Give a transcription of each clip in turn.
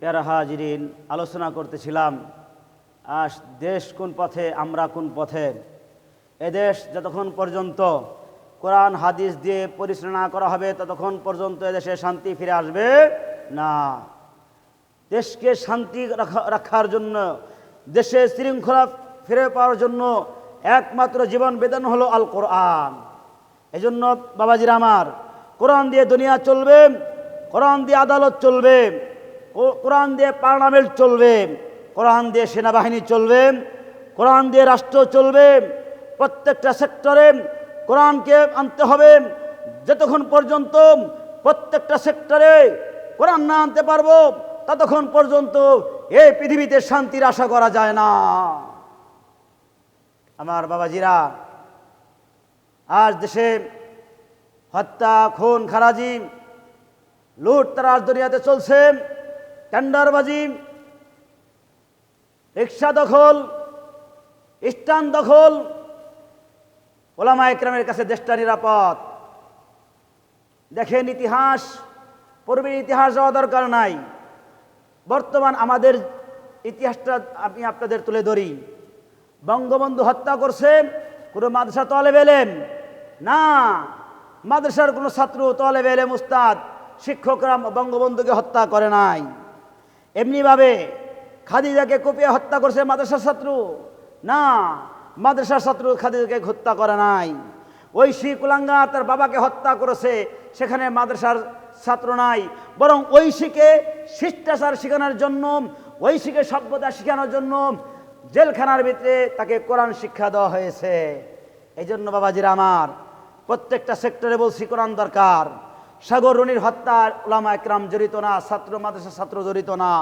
প্যারা হাজিরিন, আলোচনা করতেছিলাম আজ দেশ কোন পথে, আমরা কোন পথে? এদেশ যতক্ষণ পর্যন্ত কোরআন, হাদিস দিয়ে পরিচালনা করা হবে, ততক্ষণ পর্যন্ত এদেশে শান্তি ফিরে আসবে না। দেশকে শান্তি রাখা- রাখার জন্য, দেশে শৃঙ্খলা ফিরে পাওয়ার জন্য একমাত্র জীবন বেদন হলো আল কোরআন এই জন্য বাবাজির আমার, কোরআন দিয়ে দুনিয়া চলবে, কোরআন দিয়ে আদালত চলবে কো- কোরআন দিয়ে পার্লামেন্ট চলবে, কোরআন দিয়ে সেনাবাহিনী চলবে, কোরআন দিয়ে রাষ্ট্র চলবে, প্রত্যেকটা সেক্টরে কোরআনকে আনতে হবে। যতক্ষণ পর্যন্ত প্রত্যেকটা সেক্টরে কোরআন না আনতে পারব, ততক্ষণ পর্যন্ত এই পৃথিবীতে শান্তির আশা করা যায় না। আমার বাবাজিরা, আজ দেশে হত্যা, খুন, খারাজি, লুট তারাজ দুনিয়াতে চলছে। টেন্ডারবাজি রিক্সা দখল স্টান দখল ওলামা একরামের কাছে দেশটা নিরাপদ। দেখেন ইতিহাস, পূর্বের ইতিহাস যাওয়া দরকার নাই। বর্তমান আমাদের ইতিহাসটা আমি আপনাদের তুলে ধরি। বঙ্গবন্ধু হত্যা করছে, কোনো মাদ্রাসা তলে বেলেন না, মাদ্রাসার কোনো ছাত্র তলে বেলে মুস্তাদ শিক্ষকরা বঙ্গবন্ধুকে হত্যা করে নাই। এমনিভাবে খাদিজাকে কুপিয়ে হত্যা করছে মাদ্রাসার ছাত্র না, মাদ্রাসার ছাত্র খাদিজাকে হত্যা করে নাই। ঐশী কুলাঙ্গা তার বাবাকে হত্যা করেছে, সেখানে মাদ্রাসার ছাত্র নাই। বরং ঐশীকে শিষ্টাচার শেখানোর জন্য, ঐশীকে সভ্যতা শেখানোর জন্য জেলখানার ভিতরে তাকে কোরআন শিক্ষা দেওয়া হয়েছে। এই জন্য বাবাজিরা আমার, প্রত্যেকটা সেক্টরে বলছি কোরআন দরকার। সাগর রনির হত্যার ওলামা একরাম জড়িত না, ছাত্র মাদ্রাসার ছাত্র জড়িত না।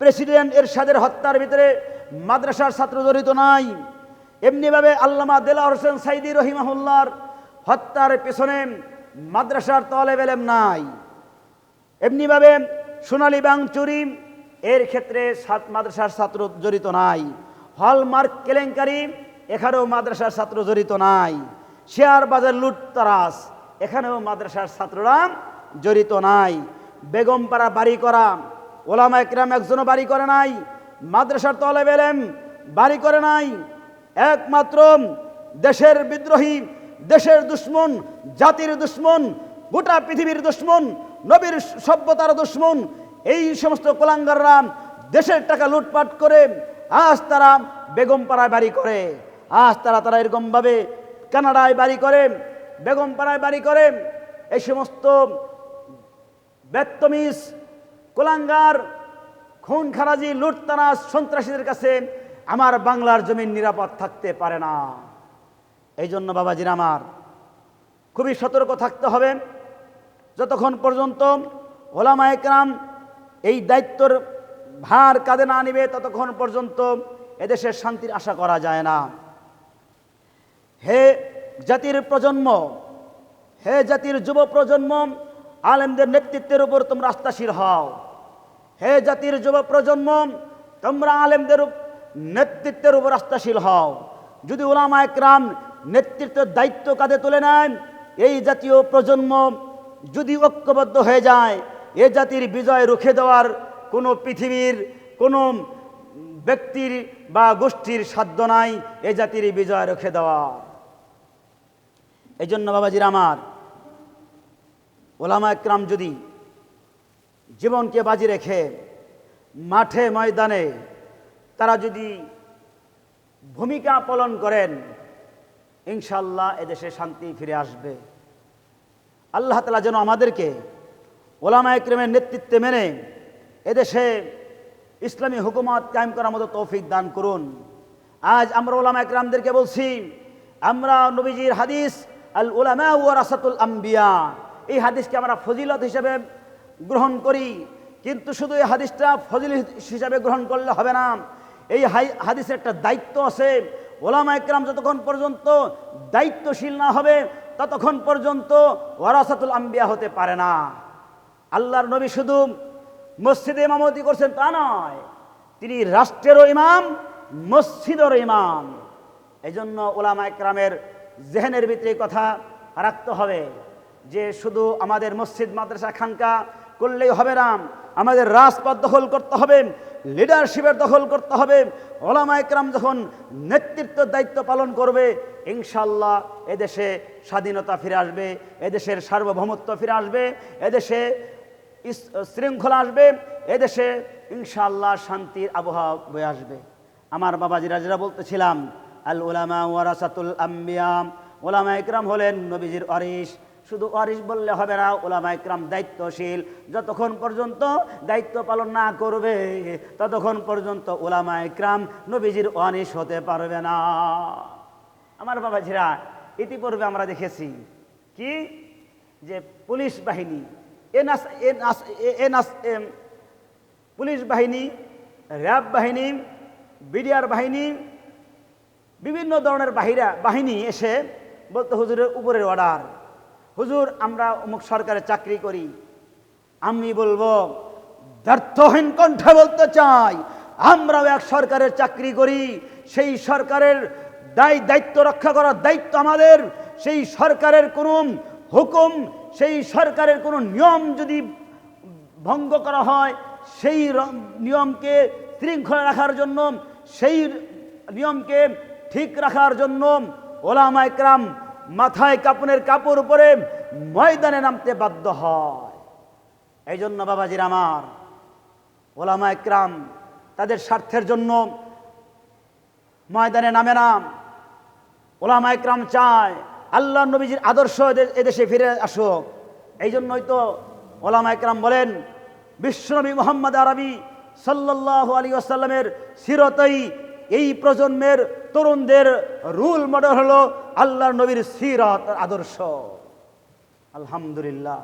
প্রেসিডেন্ট এরশাদের হত্যার ভিতরে মাদ্রাসার ছাত্র জড়িত নাই। এমনিভাবে আল্লামা দেলা হোসেন সাইদি রহিমাহুল্লার হত্যার পেছনে মাদ্রাসার তলে বেলেম নাই। এমনিভাবে সোনালী ব্যাংক চুরি এর ক্ষেত্রে মাদ্রাসার ছাত্র জড়িত নাই। হলমার্ক কেলেঙ্কারি এখানেও মাদ্রাসার ছাত্র জড়িত নাই। শেয়ার বাজার লুটতারাস এখানেও মাদ্রাসার ছাত্ররা জড়িত নাই। বেগমপাড়া বাড়ি করা, ওলামা একরাম একজনও বাড়ি করে নাই, মাদ্রাসার তলে বেলেম বাড়ি করে নাই। একমাত্র দেশের বিদ্রোহী, দেশের দুশ্মন, জাতির দুশ্মন, গোটা পৃথিবীর দুশ্মন, নবীর সভ্যতার দুশ্মন, এই সমস্ত কোলাঙ্গাররা দেশের টাকা লুটপাট করে আজ তারা বেগমপাড়ায় বাড়ি করে। আজ তারা তারা এরকমভাবে কানাডায় বাড়ি করে বেগমপাড়ায় বাড়ি করে এই সমস্ত বেত্তমিস কোলাঙ্গার খুন খারাজি লুটতানাস সন্ত্রাসীদের কাছে আমার বাংলার জমিন নিরাপদ থাকতে পারে না। এই জন্য বাবাজির আমার খুবই সতর্ক থাকতে হবে। যতক্ষণ পর্যন্ত ওলামা একরাম এই দায়িত্বর ভার কাঁধে না নিবে, ততক্ষণ পর্যন্ত এদেশের শান্তির আশা করা যায় না। হে জাতির প্রজন্ম, হে জাতির যুব প্রজন্ম, আলেমদের নেতৃত্বের উপর তোমরা আস্থাশীল হও। হে জাতির যুব প্রজন্ম, তোমরা আলেমদের নেতৃত্বের উপর আস্থাশীল হও। যদি ওলামা একরাম নেতৃত্বের দায়িত্ব কাঁধে তুলে নেন, এই জাতীয় প্রজন্ম যদি ঐক্যবদ্ধ হয়ে যায়, এ জাতির বিজয় রুখে দেওয়ার কোনো পৃথিবীর, কোনো ব্যক্তির বা গোষ্ঠীর সাধ্য নাই, এ জাতির বিজয় রুখে দেওয়া। এই জন্য বাবাজির আমার, ওলামা একরাম যদি জীবনকে বাজি রেখে মাঠে ময়দানে তারা যদি ভূমিকা পালন করেন ইনশাল্লাহ এদেশে শান্তি ফিরে আসবে। আল্লাহ তালা যেন আমাদেরকে ওলামা একরমের নেতৃত্বে মেনে এদেশে ইসলামী হুকুমত কায়েম করার মতো তৌফিক দান করুন। আজ আমরা ওলামা একরামদেরকে বলছি, আমরা নবীজির হাদিস আল উলামা ও রাসাতুল আম্বিয়া। এই হাদিসকে আমরা ফজিলত হিসেবে গ্রহণ করি, কিন্তু শুধু এই হাদিসটা ফজিল হিসাবে গ্রহণ করলে হবে না। এই হাদিসের একটা দায়িত্ব আছে, ওলামা একরাম যতক্ষণ পর্যন্ত দায়িত্বশীল না হবে, ততক্ষণ পর্যন্ত ওয়ারাসাতুল আম্বিয়া হতে পারে না। আল্লাহর নবী শুধু মসজিদে ইমামতি করছেন তা নয়, তিনি রাষ্ট্রেরও ইমাম, মসজিদেরও ইমাম। এই জন্য ওলামা একরামের জেহেনের ভিতরে কথা রাখতে হবে যে শুধু আমাদের মসজিদ, মাদ্রাসা, খানকা করলেই হবে না, আমাদের রাজপথ দখল করতে হবে লিডারশিপের দখল করতে হবে। ওলামা একরাম যখন নেতৃত্ব, দায়িত্ব পালন করবে ইনশাল্লাহ এদেশে স্বাধীনতা ফিরে আসবে, এদেশের সার্বভৌমত্ব ফিরে আসবে, এদেশে শৃঙ্খলা আসবে, এদেশে ইনশাল্লাহ শান্তির আবহাওয়া বয়ে আসবে। আমার বাবাজিরা যেটা বলতেছিলাম আল ওলামা ওয়ারাসাতুল আম্বিয়াম ওলামা ইকরাম হলেন নবীজির অরিস শুধু অরিস বললে হবে না ওলামা ইকরাম দায়িত্বশীল। যতক্ষণ পর্যন্ত দায়িত্ব পালন না করবে, ততক্ষণ পর্যন্ত ওলামা ইকরাম নবীজির অনিস হতে পারবে না। আমার বাবাজিরা, ইতিপূর্বে আমরা দেখেছি কি? যে পুলিশ বাহিনী এনআস এনআস এনআস পুলিশ বাহিনী, র্যাব বাহিনী, বিডিআর বাহিনী বিভিন্ন ধরনের বাহিরা, বাহিনী এসে বলতে, হুজুরের উপরের অর্ডার হুজুর, আমরা অমুক সরকারে চাকরি করি। আমি বলব, ব্যর্থহীন কণ্ঠে বলতে চাই, আমরাও এক সরকারের চাকরি করি। সেই সরকারের দায়, দায়িত্ব রক্ষা করার দায়িত্ব আমাদের। সেই সরকারের কোনো হুকুম, সেই সরকারের কোনো নিয়ম যদি ভঙ্গ করা হয়, সেই নিয়মকে শৃঙ্খলা রাখার জন্য, সেই নিয়মকে ঠিক রাখার জন্য ওলামা একরাম মাথায় কাপনের কাপড় উপরে ময়দানে নামতে বাধ্য হয়। এই জন্য বাবাজির আমার, ওলামা একরাম তাদের স্বার্থের জন্য ময়দানে নামে নাম ওলামা একরাম চায়, আল্লাহ নবীজির আদর্শ এদে- এদেশে ফিরে আসুক। এই জন্যই তো ওলামা একরাম বলেন, বিশ্বনবী মোহাম্মদ আরবি সাল্লাহ আলী আসাল্লামের সিরতই এই প্রজন্মের তরুণদের রুল মডেল হলো আল্লাহ নবীর সিরাত আদর্শ। আলহামদুলিল্লাহ।